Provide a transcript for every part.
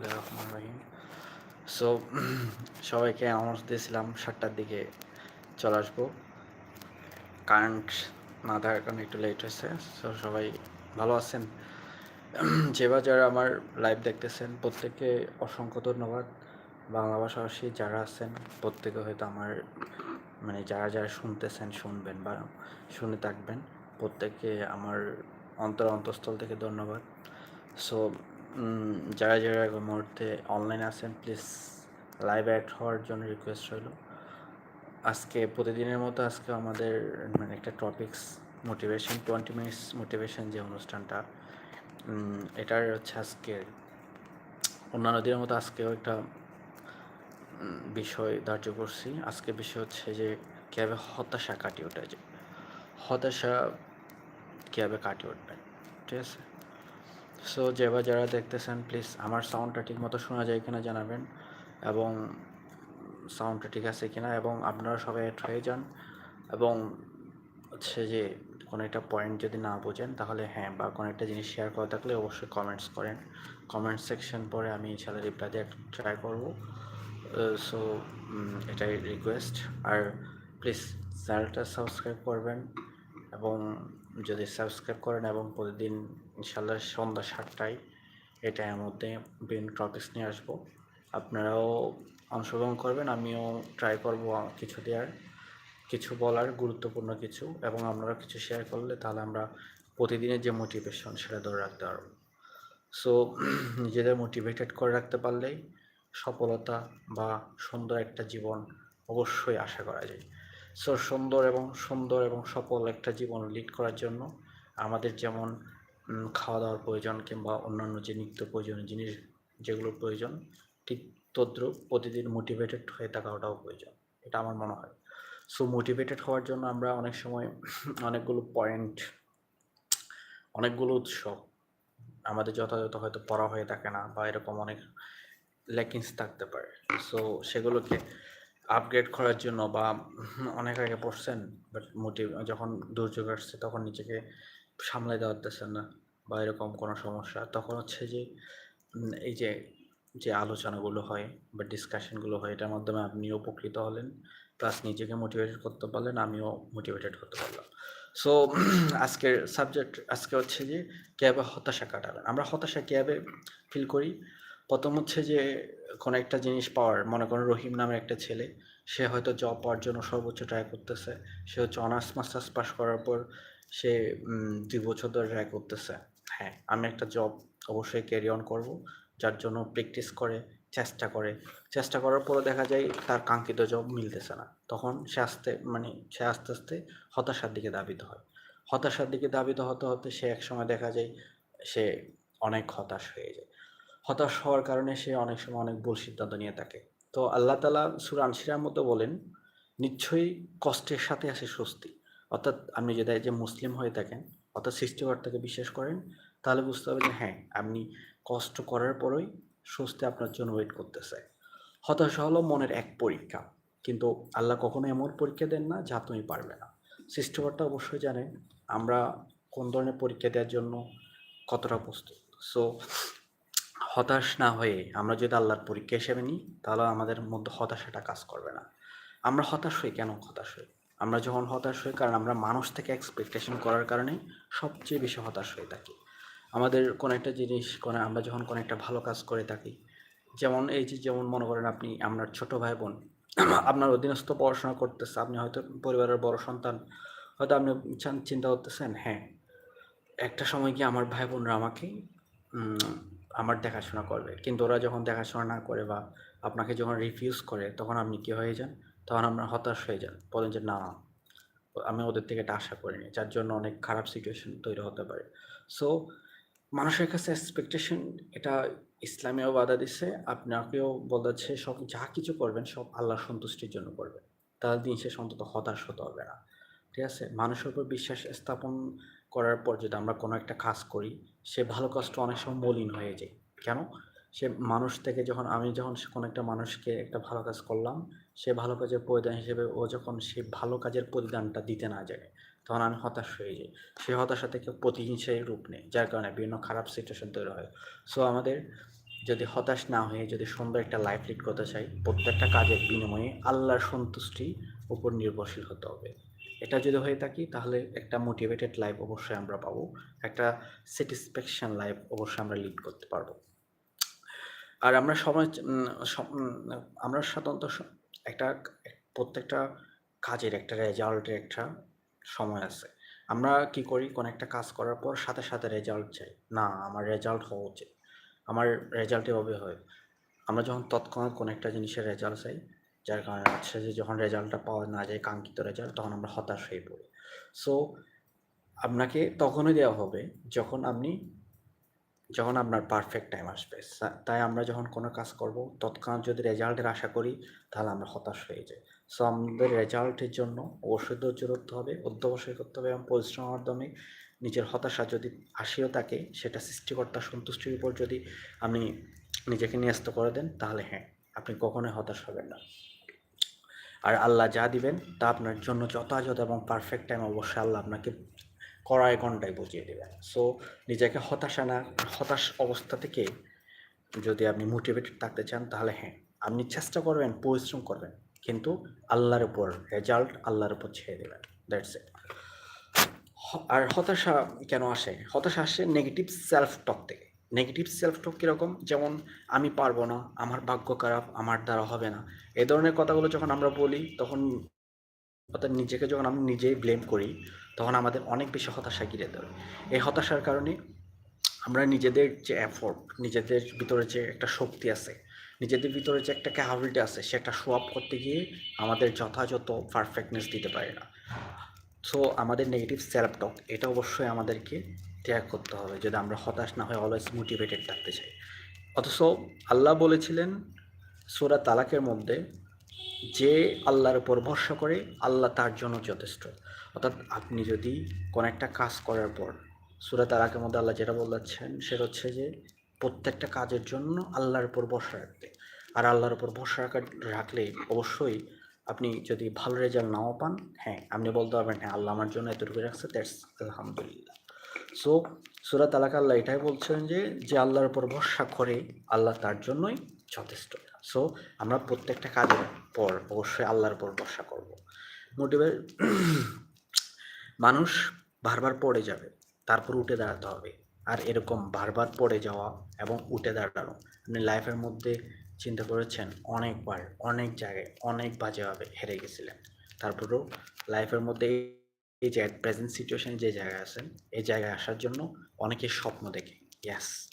বিসমিল্লাহির রহমানির রহিম সো সবাইকে অ্যানাউন্স দিয়েছিলাম সাতটার দিকে চলে আসব। কারেন্ট না থাকার কারণে একটু লেট হয়েছে। সো সবাই ভালো আছেন? যেবার যারা আমার লাইভ দেখতেছেন, প্রত্যেককে অসংখ্য ধন্যবাদ। বাংলা ভাষাভাষী যারা আছেন, প্রত্যেকে হয়তো আমার মানে যারা যারা শুনতেছেন, শুনবেন বা শুনে থাকবেন, প্রত্যেককে আমার অন্তর অন্তঃস্থল থেকে ধন্যবাদ। সো যারা যারা এই মুহূর্তে অনলাইনে আছেন প্লিজ লাইভ অ্যাড হওয়ার জন্য রিকোয়েস্ট রইল। আজকে প্রতিদিনের মতো আজকে আমাদের মানে একটা topics motivation twenty minutes motivation যে অনুষ্ঠানটা এটার হচ্ছে আজকে, অন্যান্য দিনের মতো আজকেও একটা বিষয় ধার্য করছি। আজকে বিষয় হচ্ছে যে, কীভাবে হতাশা কাটিয়ে ওঠা যায় হতাশা কীভাবে কাটিয়ে উঠবে ঠিক আছে? সো যেবার যারা দেখতেছেন প্লিজ আমার সাউন্ডটা ঠিক মতো শোনা যায় কিনা জানাবেন এবং সাউন্ডটা ঠিক আছে কিনা এবং আপনারা সবাই অ্যাড হয়ে যান এবং হচ্ছে যে কোনো একটা পয়েন্ট যদি না বোঝেন, তাহলে হ্যাঁ বা কোনো একটা জিনিস শেয়ার করা থাকলে অবশ্যই কমেন্টস করেন। কমেন্ট সেকশন পরে আমি ইনশাল্লাহ রিপ্লাই দিয়ে ট্রাই করব। সো এটাই রিকোয়েস্ট আর প্লিজ চ্যানেলটা সাবস্ক্রাইব করবেন। এবং যদি সাবস্ক্রাইব করেন এবং প্রতিদিন ইনশাল্লাহ সন্ধ্যা সাতটায় এই টাইমের মধ্যে বিভিন্ন টপিক্স নিয়ে আসব। আপনারাও অংশগ্রহণ করবেন, আমিও ট্রাই করব কিছু দেওয়ার কিছু বলার গুরুত্বপূর্ণ কিছু এবং আপনারা কিছু শেয়ার করলে তাহলে আমরা প্রতিদিনের যে মোটিভেশন সেটা ধরে রাখতে পারব। সো নিজেদের মোটিভেটেড করে রাখতে পারলেই সফলতা বা সুন্দর একটা জীবন অবশ্যই আশা করা যায়। সো সুন্দর এবং সুন্দর এবং সফল একটা জীবন লিড করার জন্য আমাদের যেমন খাওয়া দাওয়ার প্রয়োজন কিংবা অন্যান্য যে নিত্য প্রয়োজনীয় জিনিস যেগুলোর প্রয়োজন, ঠিক তদ্রুপ প্রতিদিন মোটিভেটেড হয়ে থাকাটাও প্রয়োজন। এটা আমার মনে হয়। সো মোটিভেটেড হওয়ার জন্য আমরা অনেক সময় অনেকগুলো পয়েন্ট অনেকগুলো উৎস আমাদের যথাযথ হয়তো পড়া হয়ে থাকে না বা এরকম অনেক ল্যাকিংস থাকতে পারে। সো সেগুলোকে আপগ্রেড করার জন্য বা অনেক আগে পড়ছেন বাট মোটিভ যখন দুর্যোগ আসছে তখন নিজেকে সামলে দেওয়া না বা এরকম কোনো সমস্যা। তখন হচ্ছে যে এই যে যে আলোচনাগুলো হয় বা ডিসকাশনগুলো হয়, এটার মাধ্যমে আপনিও উপকৃত হলেন প্লাস নিজেকে মোটিভেটেড করতে পারলেন, আমিও মোটিভেটেড হতে পারলাম। সো আজকের সাবজেক্ট আজকে হচ্ছে যে, কীভাবে হতাশা কাটাবেন? আমরা হতাশা কীভাবে ফিল করি? প্রথম হচ্ছে যে, কোনো একটা জিনিস পাওয়ার, মনে করেন রহিম নামের একটা ছেলে, সে হয়তো জব পাওয়ার জন্য সর্বোচ্চ ট্রাই করতেছে, সে হচ্ছে অনার্স মাস্টার্স পাস করার পর সে দুই বছর ধরে ট্রাই করতেছে। হ্যাঁ আমি একটা জব অবশ্যই ক্যারি অন করব, যার জন্য প্র্যাকটিস করে, চেষ্টা করে। চেষ্টা করার পরে দেখা যায় তার কাঙ্ক্ষিত জব মিলতেছে না। তখন সে আস্তে মানে সে আস্তে আস্তে হতাশার দিকে ধাবিত হয়। হতাশার দিকে ধাবিত হতে হতে সে একসময় দেখা যায় সে অনেক হতাশ হয়ে যায়। হতাশ হওয়ার কারণে সে অনেক সময় অনেক ভুল সিদ্ধান্ত নিয়ে থাকে। তো আল্লাহ তালা সুরান শিরার মতো বলেন, নিশ্চয়ই কষ্টের সাথে আসে স্বস্তি। অর্থাৎ আপনি যদি যে মুসলিম হয়ে থাকেন, অর্থাৎ সৃষ্টিকর্তাকে বিশ্বাস করেন, তাহলে বুঝতে হবে যে হ্যাঁ আপনি কষ্ট করার পরেই স্বস্তি আপনার জন্য ওয়েট করতেছে। হতাশা হলো মনের এক পরীক্ষা। কিন্তু আল্লাহ কখনো এমন পরীক্ষা দেন না যা তুমি পারবে না। সৃষ্টিকর্তা অবশ্যই জানেন, আমরা কোন ধরনের পরীক্ষা দেওয়ার জন্য কতটা প্রস্তুত। সো হতাশ না হয়ে আমরা যদি আল্লাহর পরীক্ষা হিসেবে নিই, তাহলে আমাদের মধ্যে হতাশাটা কাজ করবে না। আমরা হতাশ হই কেন হতাশ হই? আমরা যখন হতাশ হই, কারণ আমরা মানুষ থেকে এক্সপেকটেশন করার কারণে সবচেয়ে বেশি হতাশ হয়ে থাকি। আমাদের কোনো একটা জিনিস, কোনো, আমরা যখন কোনো একটা ভালো কাজ করে থাকি, যেমন এই যে, যেমন মনে করেন আপনি, আপনার ছোট ভাই বোন আপনার অধীনস্থ পড়াশোনা করতেছে, আপনি হয়তো পরিবারের বড় সন্তান, হয়তো আপনি চিন্তা করতেছেন হ্যাঁ একটা সময় গিয়ে আমার ভাই বোনরা আমাকে আমার দেখাশোনা করবে। কিন্তু ওরা যখন দেখাশোনা না করে বা আপনাকে যখন রিফিউজ করে, তখন আপনি কী হয়ে যান? তখন আপনার হতাশ হয়ে যান। বলেন যে, না, আমি ওদের থেকে এটা আশা করিনি। যার জন্য অনেক খারাপ সিচুয়েশন তৈরি হতে পারে। সো মানুষের কাছে এক্সপেকটেশন এটা ইসলামেও বাধা দিচ্ছে আপনাকেও বলেছে, সব যা কিছু করবেন, সব আল্লাহর সন্তুষ্টির জন্য করবেন। তাহলে দিন শেষ অন্তত হতাশ হতে হবে না। ঠিক আছে? মানুষের উপর বিশ্বাস স্থাপন করার পর যদি আমরা কোনো একটা কাজ করি সে ভালো কাজটা অনেক সময় মলিন হয়ে যায়। কেন? সে মানুষ থেকে যখন আমি যখন কোনো একটা মানুষকে একটা ভালো কাজ করলাম, সে ভালো কাজের প্রতিদান হিসেবে ও যখন সে ভালো কাজের প্রতিদানটা দিতে না জানে তখন আমি হতাশ হয়ে যাই। সেই হতাশা থেকে প্রতিহিংসায় রূপ নেয়, যার কারণে বিভিন্ন খারাপ সিচুয়েশন তৈরি হয়। সো আমাদের যদি হতাশ না হয়ে যদি সুন্দর একটা লাইফ লিড করতে চাই, প্রত্যেকটা কাজের বিনিময়ে আল্লাহর সন্তুষ্টি উপর নির্ভরশীল হতে হবে। এটা যদি হয়ে থাকি, তাহলে একটা মোটিভেটেড লাইফ অবশ্যই আমরা পাবো। একটা স্যাটিসফ্যাকশন লাইফ অবশ্যই আমরা লিড করতে পারব। আর আমরা সময় আমরা সাধারণত একটা, প্রত্যেকটা কাজের একটা রেজাল্টের একটা সময় আছে। আমরা কি করি, কোনো একটা কাজ করার পর সাথে সাথে রেজাল্ট চাই। না, আমার রেজাল্ট হওয়া উচিত। আমার রেজাল্ট এভাবে হয়। আমরা যখন তৎক্ষণাৎ কোনো একটা জিনিসের রেজাল্ট চাই যার কারণে যে যখন রেজাল্টটা পাওয়া না যায়, কাঙ্ক্ষিত রেজাল্ট তখন আমরা হতাশ হয়ে পড়ি। সো আপনাকে তখনই দেওয়া হবে যখন আপনি, যখন আপনার পারফেক্ট টাইম আসবে। তাই আমরা যখন কোনো কাজ করব, তৎক্ষণাৎ যদি রেজাল্টের আশা করি, তাহলে আমরা হতাশ হয়ে যাই। সো আমাদের রেজাল্টের জন্য অবশ্যই ধৈর্য ধরতে হবে, অধ্যবসায় করতে হবে এবং পরিশ্রমের মাধ্যমে নিজের হতাশা যদি আসিও থাকে, সেটা সৃষ্টিকর্তার সন্তুষ্টির উপর যদি আপনি নিজেকে ন্যস্ত করে দেন, তাহলে হ্যাঁ আপনি কখনোই হতাশ হবেন না। আর আল্লাহ যা দিবেন তা আপনার জন্য যথাযথ এবং পারফেক্ট টাইম অবশ্যই আল্লাহ আপনাকে কড়াই ঘন্টায় বুঝিয়ে দেবেন। সো নিজেকে হতাশা না, হতাশ অবস্থা থেকে যদি আপনি মোটিভেটেড থাকতে চান, তাহলে হ্যাঁ আপনি চেষ্টা করবেন, পরিশ্রম করবেন। কিন্তু আল্লাহর উপর রেজাল্ট আল্লাহর উপর ছেড়ে দেবেন। দ্যাটস ইট আর হতাশা কেন আসে? হতাশা আসে নেগেটিভ সেলফ টক থেকে। নেগেটিভ সেলফ টক কীরকম? যেমন, আমি পারব না, আমার ভাগ্য খারাপ, আমার দ্বারা হবে না। এই ধরনের কথাগুলো যখন আমরা বলি, তখন অর্থাৎ নিজেকে যখন আমি নিজেই ব্লেম করি, তখন আমাদের অনেক বেশি হতাশা ঘিরে ধরে। এই হতাশার কারণে আমরা নিজেদের যে এফোর্ট নিজেদের ভিতরে যে একটা শক্তি আছে, নিজেদের ভিতরে যে একটা ক্যাপাবিলিটি আছে, সেটা শো আপ করতে গিয়ে আমাদের যথাযথ পারফেক্টনেস দিতে পারে না। সো আমাদের নেগেটিভ সেলফ টক এটা অবশ্যই আমাদেরকে ত্যাগ করতে হবে যদি আমরা হতাশ না হয়ে অলওয়েজ মোটিভেটেড থাকতে চাই। অথচ আল্লাহ বলেছিলেন সুরা তালাকের মধ্যে যে আল্লাহর উপর ভরসা করে, আল্লাহ তার জন্য যথেষ্ট। অর্থাৎ আপনি যদি কোনো একটা কাজ করার পর সুরা তালাকের মধ্যে আল্লাহ যেটা বলেছেন সেটা হচ্ছে যে প্রত্যেকটা কাজের জন্য আল্লাহর উপর ভরসা রাখতে। আর আল্লাহর উপর ভরসা রাখা রাখলে অবশ্যই আপনি যদি ভালো রেজাল্ট নাও পান হ্যাঁ আপনি বলতে পারবেন হ্যাঁ আল্লাহ আমার জন্য এতটুকু রাখছে দ্যাটস আলহামদুলিল্লাহ। সো সুরা তালাক আল্লাহ এটাই বলছেন যে যে আল্লাহর উপর ভরসা করে, আল্লাহ তার জন্যই যথেষ্ট। সো আমরা প্রত্যেকটা কাজের পর অবশ্যই আল্লাহর উপর ভরসা করব। মোটিভেট মানুষ বারবার পড়ে যাবে, তারপর উঠে দাঁড়াতে হবে। আর এরকম বারবার পড়ে যাওয়া এবং উঠে দাঁড়ানো, আপনি লাইফের মধ্যে চিন্তা করেছেন, অনেকবার, অনেক জায়গায়, অনেক বাজেভাবে হেরে গেছিলেন। তারপরেও লাইফের মধ্যে এই যে প্রেজেন্ট সিচুয়েশনে যে জায়গায় আছেন, এই জায়গায় আসার জন্য অনেকে স্বপ্ন দেখে। ইয়াস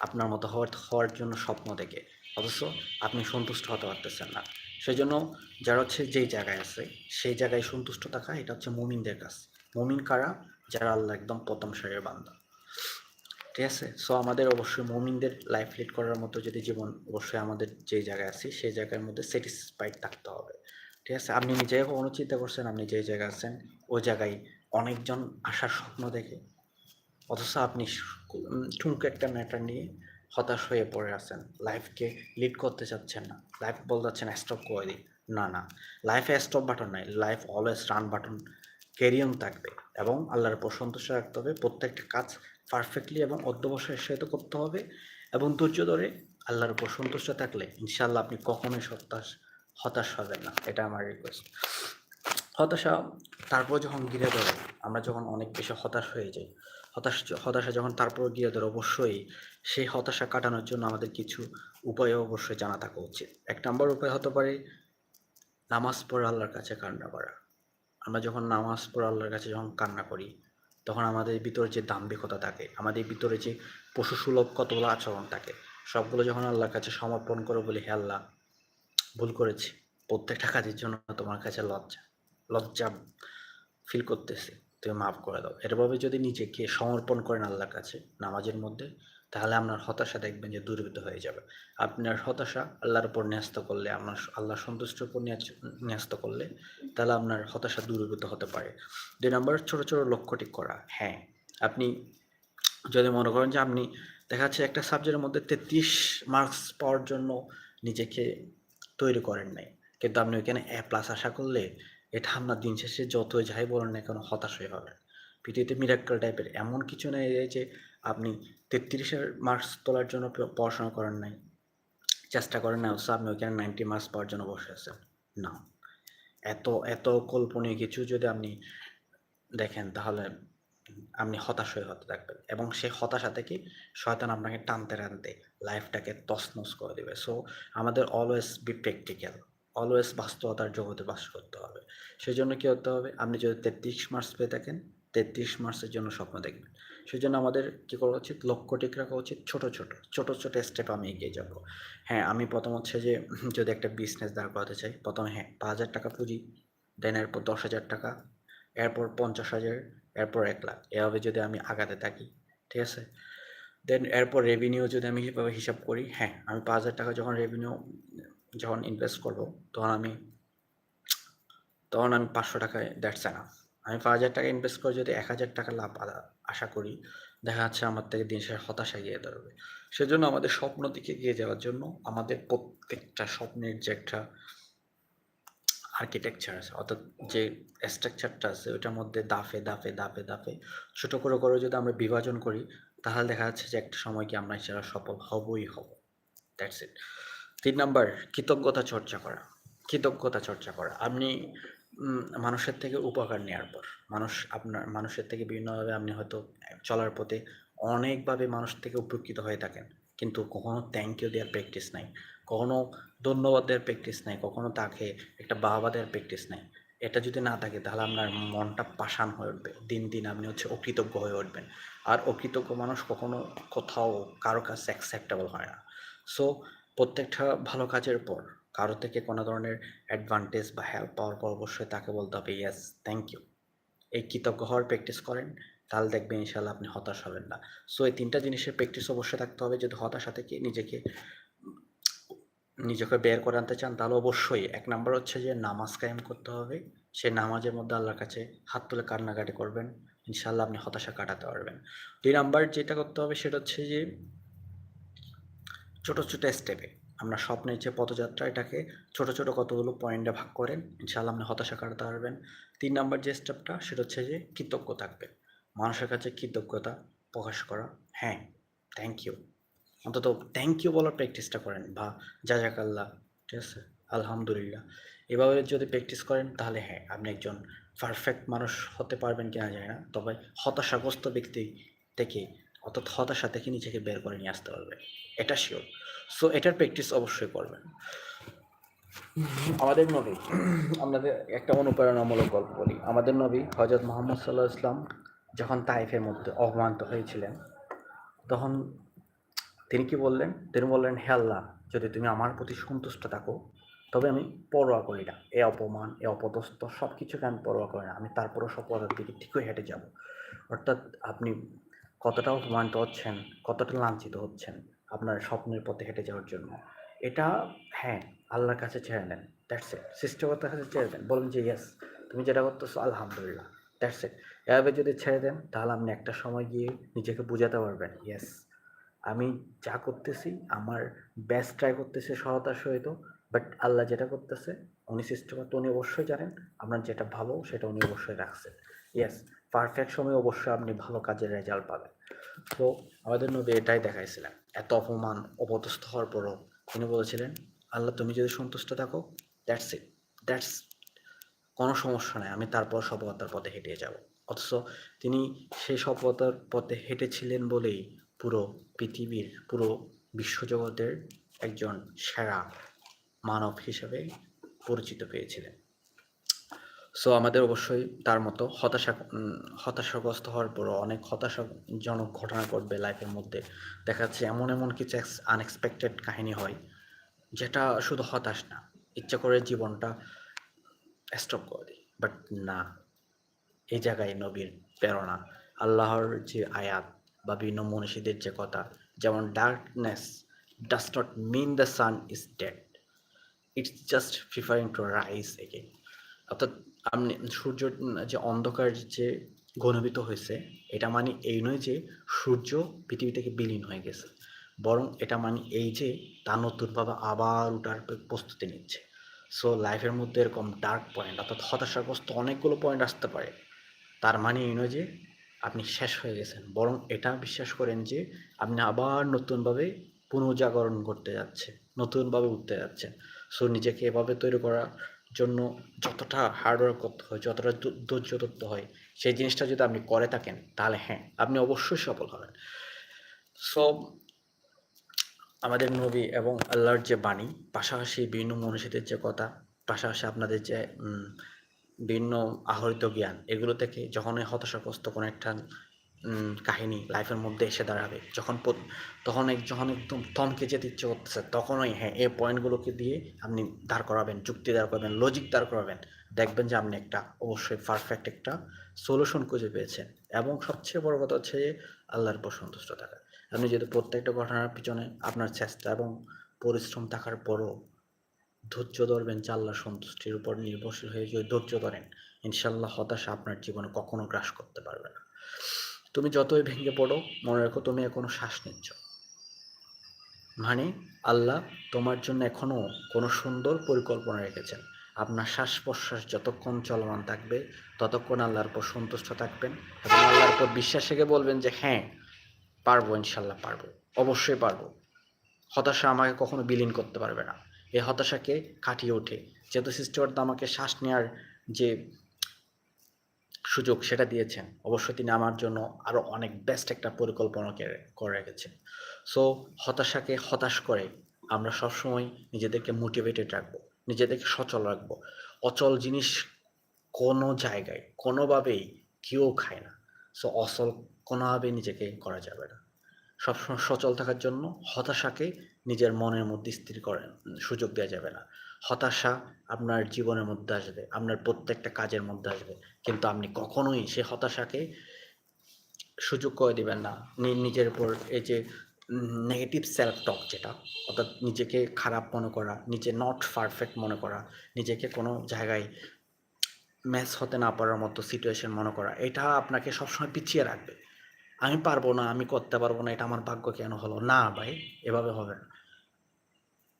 আপনার মতো হওয়ার হওয়ার জন্য স্বপ্ন দেখে। অথচ আপনি সন্তুষ্ট হতে পারতেছেন না। সেই জন্য যারা হচ্ছে যেই জায়গায় আছে, সেই জায়গায় সন্তুষ্ট থাকা এটা হচ্ছে মুমিনদের কাজ। মুমিন কারা? যারা আল্লাহ একদম প্রথম সারির বান্দা। ঠিক আছে? সো আমাদের অবশ্যই মুমিনদের লাইফ লিড করার মতো যদি জীবন অবশ্যই আমাদের যেই জায়গায় আছি, সেই জায়গার মধ্যে স্যাটিসফাইড থাকতে হবে। ঠিক আছে? আপনি নিজে কখনো চিন্তা করছেন, আপনি যেই জায়গায় আছেন, ওই জায়গায় অনেকজন আসার স্বপ্ন দেখে? অথচ আপনি ঠুমকো একটা ম্যাটার নিয়ে হতাশ হয়ে পড়ে আছেন। লাইফকে লিড করতে চাচ্ছেন না। লাইফ বলতে চাচ্ছেন স্টপ করে দিই। না না। লাইফে স্টপ বাটন নাই। Life always run button carry-on থাকবে এবং আল্লাহর উপর সন্তুষ্ট রাখতে হবে। প্রত্যেকটা কাজ পারফেক্টলি এবং অধ্যবসায়ের সহিত করতে হবে এবং ধৈর্য ধরে আল্লাহর উপর সন্তুষ্ট থাকলে ইনশাল্লাহ আপনি কখনোই হতাশ হতাশ হবেন না। এটা আমার রিকোয়েস্ট হতাশা, তারপর যখন ঘিরে ধরে, আমরা যখন অনেক বেশি হতাশ হয়ে যাই হতাশ হতাশা যখন তারপর ঘিরে ধরে অবশ্যই সেই হতাশা কাটানোর জন্য আমাদের কিছু উপায় অবশ্যই জানা থাকা উচিত। এক নম্বর উপায় হতে পারে নামাজ পড়ে আল্লাহর কাছে কান্না করা। আমরা যখন নামাজ পড়ে আল্লাহর কাছে যখন কান্না করি, তখন আমাদের ভিতরে যে দাম্ভিকতা থাকে, আমাদের ভিতরে যে পশুসুলভ কতগুলো আচরণ থাকে, সবগুলো যখন আল্লাহর কাছে সমর্পণ করে বলি, হে আল্লাহ, ভুল করেছি। প্রত্যেকটা কাজের জন্য তোমার কাছে লজ্জা লজ্জা ফিল করতেছি। তুমি মাফ করে দাও। এরভাবে যদি নিজেকে সমর্পণ করেন আল্লাহর কাছে নামাজের মধ্যে, তাহলে আপনার হতাশা দেখবেন যে দূরীভূত হয়ে যাবে। আপনার হতাশা আল্লাহর উপর ন্যস্ত করলে, আপনার আল্লাহ সন্তুষ্টির উপর ন্যস্ত করলে, তাহলে আপনার হতাশা দূরীভূত হতে পারে। দুই নম্বর, ছোট ছোট লক্ষ্য ঠিক করা। হ্যাঁ আপনি যদি মনে করেন যে আপনি দেখা যাচ্ছে একটা সাবজেক্টের মধ্যে তেত্রিশ মার্কস পাওয়ার জন্য নিজেকে তৈরি করেন নাই, কিন্তু আপনি ওইখানে এ প্লাস আশা করলে এটা আপনার দিন শেষে যতই যাই বলেন না কেন হতাশ হয়ে হবে পৃথিবীতে মিরাক্কেল টাইপের এমন কিছু নেই যে আপনি তেত্রিশের মার্কস তোলার জন্য পড়াশোনা করেন নাই, চেষ্টা করেন না অবশ্য আপনি ওইখানে নাইনটি মার্কস পাওয়ার জন্য বসে আছেন। না। এত এত কল্পনীয় কিছু যদি আপনি দেখেন, তাহলে আপনি হতাশ হয়ে হতে থাকবেন। এবং সেই হতাশা থেকে শয়তান আপনাকে টানতে টানতে লাইফটাকে তছনছ করে দেবে। সো আমাদের অলওয়েজ বি প্র্যাকটিক্যাল অলওয়েজ বাস্তবতার জগতে বাস করতে হবে। সেই জন্য কী হতে হবে? আপনি যদি তেত্রিশ মার্কস পেয়ে থাকেন, তেত্রিশ মার্কসের জন্য স্বপ্ন দেখবেন। সেই জন্য আমাদের কী করা উচিত? লক্ষ্য ঠিক রাখা উচিত, ছোট ছোট ছোট ছোট স্টেপ আমি এগিয়ে যাব। হ্যাঁ আমি প্রথম হচ্ছে যে, যদি একটা বিজনেস দাঁড় করাতে চাই, প্রথমে হ্যাঁ পাঁচ হাজার টাকা পুঁজি দেন এরপর দশ হাজার টাকা, এরপর পঞ্চাশ হাজার, এরপর এক লাখ। এভাবে যদি আমি আগাতে থাকি, ঠিক আছে? দেন এরপর রেভিনিউ যদি আমি হিসাব করি হ্যাঁ আমি পাঁচ হাজার টাকা যখন রেভিনিউ যখন ইনভেস্ট করব, তখন আমি তখন আমি পাঁচশো টাকায় দ্যাটস এনাফ আমি পাঁচ হাজার টাকা ইনভেস্ট করে যদি এক হাজার টাকা লাভ আশা করি, দেখা যাচ্ছে আমার থেকে দিন শেষে হতাশা গিয়ে ধরবে সেজন্য আমাদের স্বপ্ন দিকে এগিয়ে যাওয়ার জন্য আমাদের প্রত্যেকটা স্বপ্নের যে একটা আর্কিটেকচার আছে, অর্থাৎ যে স্ট্রাকচারটা আছে, ওইটার মধ্যে দাফে দাফে দাফে দাফে, ছোট করে করে যদি আমরা বিভাজন করি, তাহলে দেখা যাচ্ছে যে একটা সময় কি আমরা সেটা সফল হবই হব। দ্যাটস ইট তিন নাম্বার, কৃতজ্ঞতা চর্চা করা। কৃতজ্ঞতা চর্চা করা। আপনি মানুষের থেকে উপকার নেওয়ার পর, মানুষ আপনার, মানুষের থেকে বিভিন্নভাবে আপনি হয়তো চলার পথে অনেকভাবে মানুষ থেকে উপকৃত হয়ে থাকেন। কিন্তু কখনো থ্যাংক ইউ দেওয়ার প্র্যাকটিস নাই। কখনো ধন্যবাদ দেওয়ার প্র্যাকটিস নাই। কখনো তাকে একটা বাহবা দেওয়ার প্র্যাকটিস নাই। এটা যদি না থাকে, তাহলে আপনার মনটা পাষাণ হয়ে উঠবে। দিন দিন আপনি হচ্ছে অকৃতজ্ঞ হয়ে উঠবেন। আর অকৃতজ্ঞ মানুষ কখনো কোথাও কারও কাছে অ্যাকসেপ্টেবল হয় না। সো প্রত্যেকটা ভালো কাজের পর কারও থেকে কোনো ধরনের অ্যাডভান্টেজ বা হেল্প পাওয়ার পর অবশ্যই তাকে বলতে হবে ইয়েস থ্যাংক ইউ এই কৃতজ্ঞ হওয়ার প্র্যাকটিস করেন, তাহলে দেখবেন ইনশাল্লাহ আপনি হতাশ হবেন না। সো এই তিনটা জিনিসের প্র্যাকটিস অবশ্যই থাকতে হবে। যদি হতাশা থেকে নিজেকে নিজেকে বের করে আনতে চান, তাহলে অবশ্যই। এক নাম্বার হচ্ছে যে নামাজ কায়েম করতে হবে। সেই নামাজের মধ্যে আল্লাহর কাছে হাত তুলে কান্নাকাটি করবেন। ইনশাল্লাহ আপনি হতাশা কাটাতে পারবেন। দুই নাম্বার যেটা করতে হবে সেটা হচ্ছে যে ছোট ছোট স্টেপে আমরা স্বপ্নের যে পদযাত্রা এটাকে ছোট ছোট কতগুলো পয়েন্টে ভাগ করেন ইনশাল্লাহ আপনি হতাশা কাটাতে পারবেন। তিন নাম্বার যে স্টেপটা সেটা হচ্ছে যে কৃতজ্ঞ থাকবেন। মানুষের কাছে কৃতজ্ঞতা প্রকাশ করা। হ্যাঁ থ্যাংক ইউ অন্তত থ্যাংক ইউ বলার প্র্যাকটিসটা করেন বা জাজাকাল্লাহ, ঠিক আছে? আলহামদুলিল্লাহ। এভাবে যদি প্র্যাকটিস করেন, তাহলে হ্যাঁ আপনি একজন পারফেক্ট মানুষ হতে পারবেন কিনা জানি না। তবে হতাশাগ্রস্ত ব্যক্তি থেকে অর্থাৎ হতাশা থেকে নিজেকে বের করে নিয়ে আসতে পারবে। এটা শিওর সো এটার প্র্যাকটিস অবশ্যই করবেন। আমাদের নবী, আমাদের একটা অনুপ্রেরণামূলক গল্প বলি। আমাদের নবী হজরত মোহাম্মদ সাল্লাহ ইসলাম যখন তাইফের মধ্যে অপমানিত হয়েছিলেন, তখন তিনি কি বললেন? তিনি বললেন, হে আল্লাহ, যদি তুমি আমার প্রতি সন্তুষ্ট থাকো, তবে আমি পরোয়া করি না। এ অপমান, এ অপদস্থ সব কিছুকে আমি পরোয়া করি না। আমি তারপরও সব সফলতার দিকে ঠিকই হেঁটে যাব। অর্থাৎ আপনি কতটা অপমানিত হচ্ছেন, কতটা লাঞ্ছিত হচ্ছেন আপনার স্বপ্নের পথে হেঁটে যাওয়ার জন্য। এটা হ্যাঁ আল্লাহর কাছে ছেড়ে দেন দ্যাটস ইট সৃষ্টিকর্তার কাছে ছেড়ে দেন, বলেন যে ইয়েস তুমি যেটা করতেছো, আলহামদুলিল্লাহ দ্যাটস ইট এভাবে যদি ছেড়ে দেন, তাহলে আপনি একটা সময় গিয়ে নিজেকে বোঝাতে পারবেন ইয়েস আমি যা করতেছি, আমার বেস্ট ট্রাই করতেছি সহতার সহিত বাট আল্লাহ যেটা করতেছে, উনি সৃষ্টিকর্তা, উনি অবশ্যই জানেন আপনার যেটা ভালো, সেটা উনি অবশ্যই রাখছেন। ইয়েস পারফেক্ট সময় অবশ্যই আপনি ভালো কাজের রেজাল্ট পাবেন। তো আমাদের নবী এটাই দেখাইছিলেন। এত অপমান, অপদস্থ হওয়ার পরও তিনি বলেছিলেন, আল্লাহ, তুমি যদি সন্তুষ্ট থাকো দ্যাটস ইট দ্যাটস কোনো সমস্যা নেই, আমি তারপর সফলতার পথে হেঁটে যাব। অথচ তিনি সেই সফলতার পথে হেঁটেছিলেন বলেই পুরো পৃথিবীর, পুরো বিশ্বজগতের একজন সেরা মানব হিসেবে পরিচিত পেয়েছিলেন। সো আমাদের অবশ্যই তার মতো হতাশা হতাশাগ্রস্ত হওয়ার পরও অনেক হতাশাজনক ঘটনা ঘটবে লাইফের মধ্যে। দেখা যাচ্ছে এমন এমন কিছু আনএক্সপেক্টেড কাহিনী হয়, যেটা শুধু হতাশ না, ইচ্ছা করে জীবনটা স্টপ করে দিই বাট না এই জায়গায় নবীর প্রেরণা, আল্লাহর যে আয়াত বা বিভিন্ন মনীষীদের যে কথা, যেমন darkness does not mean the sun is dead it's just preferring to rise again অর্থাৎ আপনি সূর্য যে অন্ধকার যে ঘনীভূত হয়েছে, এটা মানে এই নয় যে সূর্য পৃথিবী থেকে বিলীন হয়ে গেছে। বরং এটা মানে এই যে তা নতুনভাবে আবার উঠার প্রস্তুতি নিচ্ছে। সো লাইফের মধ্যে এরকম ডার্ক পয়েন্ট অর্থাৎ হতাশাগ্রস্ত অনেকগুলো পয়েন্ট আসতে পারে। তার মানে এই নয় যে আপনি শেষ হয়ে গেছেন। বরং এটা বিশ্বাস করেন যে আপনি আবার নতুনভাবে পুনর্জাগরণ করতে যাচ্ছে, নতুনভাবে উঠতে যাচ্ছেন। সো নিজেকে এভাবে তৈরি করার জন্য যতটা হার্ডওয়ার্ক করতে হয়, যতটা ধৈর্য ধরতে হয়, সেই জিনিসটা যদি আপনি করে থাকেন, তাহলে হ্যাঁ আপনি অবশ্যই সফল হবেন। সো আমাদের নবী এবং আল্লাহর যে বাণী, পাশাপাশি বিভিন্ন মনীষীদের যে কথা, পাশাপাশি আপনাদের যে বিভিন্ন আহরিত জ্ঞান, এগুলো থেকে যখনই হতাশাগ্রস্ত কোনো একটা কাহিনী লাইফের মধ্যে এসে দাঁড়াবে। যখন তখন যখন একদম থমকে যেতে ইচ্ছে করতেছে, তখনই হ্যাঁ এই পয়েন্টগুলোকে দিয়ে আপনি দাঁড় করাবেন, যুক্তি দাঁড় করাবেন লজিক দাঁড় করাবেন। দেখবেন যে আপনি একটা অবশ্যই পারফেক্ট একটা সলিউশন খুঁজে পেয়েছেন। এবং সবচেয়ে বড় কথা হচ্ছে যে আল্লাহর উপর সন্তুষ্ট থাকা। আপনি যদি প্রত্যেকটা ঘটনার পিছনে আপনার চেষ্টা এবং পরিশ্রম থাকার পরও ধৈর্য ধরবেন যে আল্লাহর সন্তুষ্টির উপর নির্ভরশীল হয়ে যদি ধৈর্য ধরেন। ইনশাল্লাহ হতাশা আপনার জীবনে কখনো গ্রাস করতে পারবে না। তুমি যতই ভেঙে পড়ো, মনে রাখো তুমি এখনও শ্বাস নিচ্ছ। মানে আল্লাহ তোমার জন্য এখনও কোনো সুন্দর পরিকল্পনা রেখেছেন। আপনার শ্বাস প্রশ্বাস যতক্ষণ চলমান থাকবে, ততক্ষণ আল্লাহর উপর সন্তুষ্ট থাকবেন এবং আল্লাহর উপর বিশ্বাস রেখে বলবেন যে হ্যাঁ পারব ইনশাল্লাহ পারব, অবশ্যই পারব। হতাশা আমাকে কখনো বিলীন করতে পারবে না। এই হতাশাকে কাটিয়ে ওঠে। যেহেতু সৃষ্টিকর্তা আমাকে শ্বাস নেওয়ার যে সুযোগ সেটা দিয়েছেন। অবশ্যই তিনি আমার জন্য আরও অনেক বেস্ট একটা পরিকল্পনা করে রেখেছেন। সো হতাশাকে হতাশ করে আমরা সবসময় নিজেদেরকে মোটিভেটেড রাখব, নিজেদেরকে সচল রাখব। অচল জিনিস কোনো জায়গায়, কোনোভাবেই কেউ খায় না। সো অচল কোনোভাবেই নিজেকে করা যাবে না। সবসময় সচল থাকার জন্য হতাশাকে নিজের মনের মধ্যে স্থির করেন, সুযোগ দেওয়া যাবে না। হতাশা আপনার জীবনের মধ্যে আসবে, আপনার প্রত্যেকটা কাজের মধ্যে আসবে। কিন্তু আপনি কখনোই সে হতাশাকে সুযোগ করে দিবেন না। নিজের উপর এই যে নেগেটিভ সেলফ টক যেটা, অর্থাৎ নিজেকে খারাপ মনে করা, নিজে নট পারফেক্ট মনে করা, নিজেকে কোনো জায়গায় ম্যাচ হতে না পারার মতো সিচুয়েশন মনে করা, এটা আপনাকে সবসময় পিছিয়ে রাখবে। আমি পারব না, আমি করতে পারব না, এটা আমার ভাগ্য কেন হলো? না ভাই, এভাবে হবে না।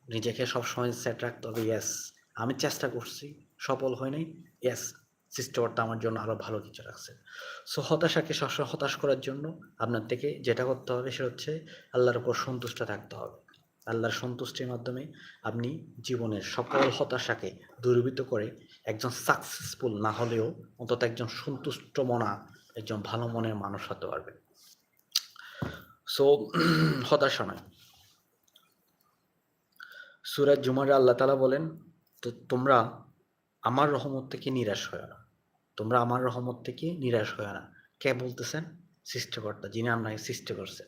নিজেকে সবসময় সেট রাখতে হবে ইয়েস আমি চেষ্টা করছি, সফল হয় নাই ইয়েস সৃষ্টিকর্তা আমার জন্য আরও ভালো কিছু রাখছে। সো হতাশাকে সবসময় হতাশ করার জন্য আপনার থেকে যেটা করতে হবে সেটা হচ্ছে আল্লাহর উপর সন্তুষ্ট থাকতে হবে। আল্লাহর সন্তুষ্টির মাধ্যমে আপনি জীবনের সকল হতাশাকে দূরীভূত করে একজন সাকসেসফুল না হলেও অন্তত একজন সন্তুষ্ট মনা, একজন ভালো মনের মানুষ হতে পারবেন। সো হতাশা নয়। সুরাজ জুমারে আল্লাহ তালা বলেন, তো তোমরা আমার রহমত থেকে নিরাশ হয় না। তোমরা আমার রহমত থেকে নিরাশ হয় না। কে বলতেছেন? সৃষ্টিকর্তা, যিনি আপনাকে সৃষ্টি করছেন।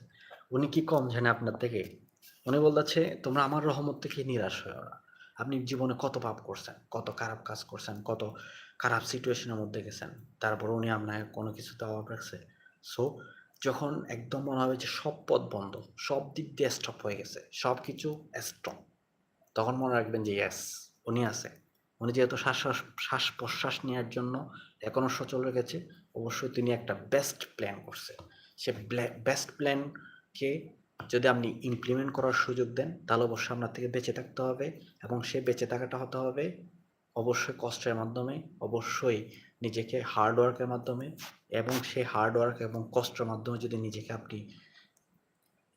উনি কি কম জানে আপনার থেকে? উনি বলতেছে, তোমরা আমার রহমত থেকে নিরাশ হয় না। আপনি জীবনে কত পাপ করছেন, কত খারাপ কাজ করছেন, কত খারাপ সিচুয়েশনের মধ্যে গেছেন। তারপর উনি আপনাকে কোনো কিছুতে অভাব রাখছে। সো যখন একদম মনে হবে যে সব পথ বন্ধ, সব দিক দিয়ে স্টপ হয়ে গেছে সব কিছু স্টপ তখন মনে রাখবেন যে, ইয়েস, উনি আছে। উনি যেহেতু শ্বাস শ্বাস প্রশ্বাস নেওয়ার জন্য এখনও সচল রেখেছে, অবশ্যই তিনি একটা বেস্ট প্ল্যান করছে। সে বেস্ট প্ল্যানকে যদি আপনি ইমপ্লিমেন্ট করার সুযোগ দেন, তাহলে অবশ্যই আপনার থেকে বেঁচে থাকতে হবে এবং সে বেঁচে থাকাটা হতে হবে। অবশ্যই কষ্টের মাধ্যমে, অবশ্যই নিজেকে হার্ডওয়ার্কের মাধ্যমে এবং সেই হার্ডওয়ার্ক এবং কষ্টের মাধ্যমে যদি নিজেকে আপনি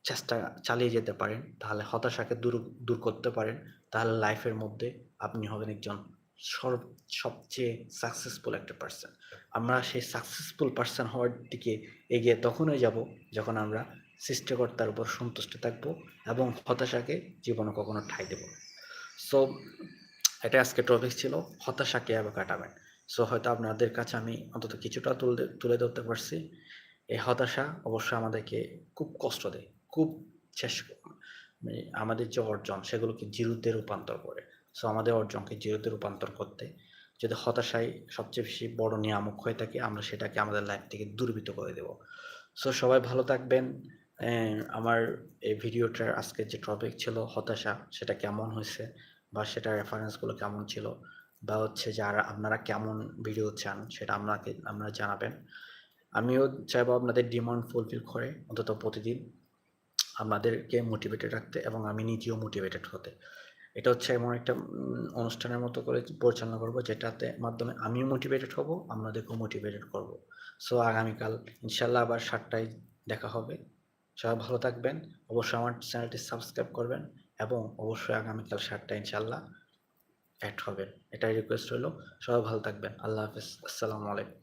চেষ্টা চালিয়ে যেতে পারেন, তাহলে হতাশাকে দূর দূর করতে পারেন, তাহলে লাইফের মধ্যে আপনি হবেন একজন সর্ব সবচেয়ে সাকসেসফুল একটা পার্সন আমরা সেই সাকসেসফুল পার্সন হওয়ার দিকে এগিয়ে তখনই যাব যখন আমরা সৃষ্টিকর্তার উপর সন্তুষ্ট থাকব এবং হতাশাকে জীবনে কখনো ঠাই দেব সো এটা আজকে টপিক ছিল হতাশা কীভাবে কাটাবেন। সো হয়তো আপনাদের কাছে আমি অন্তত কিছুটা তুলে তুলে ধরতে পারছি। এই হতাশা অবশ্যই আমাদেরকে খুব কষ্ট দেয়। খুব শেষ মানে আমাদের যে অর্জন, সেগুলোকে জিরোতে রূপান্তর করে। সো আমাদের অর্জনকে জিরোতে রূপান্তর করতে যদি হতাশাই সবচেয়ে বেশি বড় নিয়ামক হয়ে থাকে, আমরা সেটাকে আমাদের লাইফ থেকে দূরীভূত করে দেব। সো সবাই ভালো থাকবেন। আমার এই ভিডিওটার আজকে যে টপিক ছিল হতাশা, সেটা কেমন হয়েছে বা সেটার রেফারেন্সগুলো কেমন ছিল বা হচ্ছে যারা আপনারা কেমন ভিডিও চান, সেটা আপনাকে আপনারা জানাবেন। আমিও চাইব আপনাদের ডিমান্ড ফুলফিল করে অন্তত প্রতিদিন। আপনাদেরকে মোটিভেটেড রাখতে এবং আমি নিজেও মোটিভেটেড হতে। এটা হচ্ছে এমন একটা অনুষ্ঠানের মতো করে পরিচালনা করব যেটাতে মাধ্যমে আমিও মোটিভেটেড হব, আপনাদেরকেও মোটিভেটেড করব। সো আগামীকাল ইনশাল্লাহ আবার সাতটায় দেখা হবে। সবাই ভালো থাকবেন। অবশ্যই আমার চ্যানেলটি সাবস্ক্রাইব করবেন এবং অবশ্যই আগামীকাল সাতটায় ইনশাল্লাহ অ্যাড হবেন। এটাই রিকোয়েস্ট হলো সবাই ভালো থাকবেন। আল্লাহ হাফিজ। আসসালামু আলাইকুম।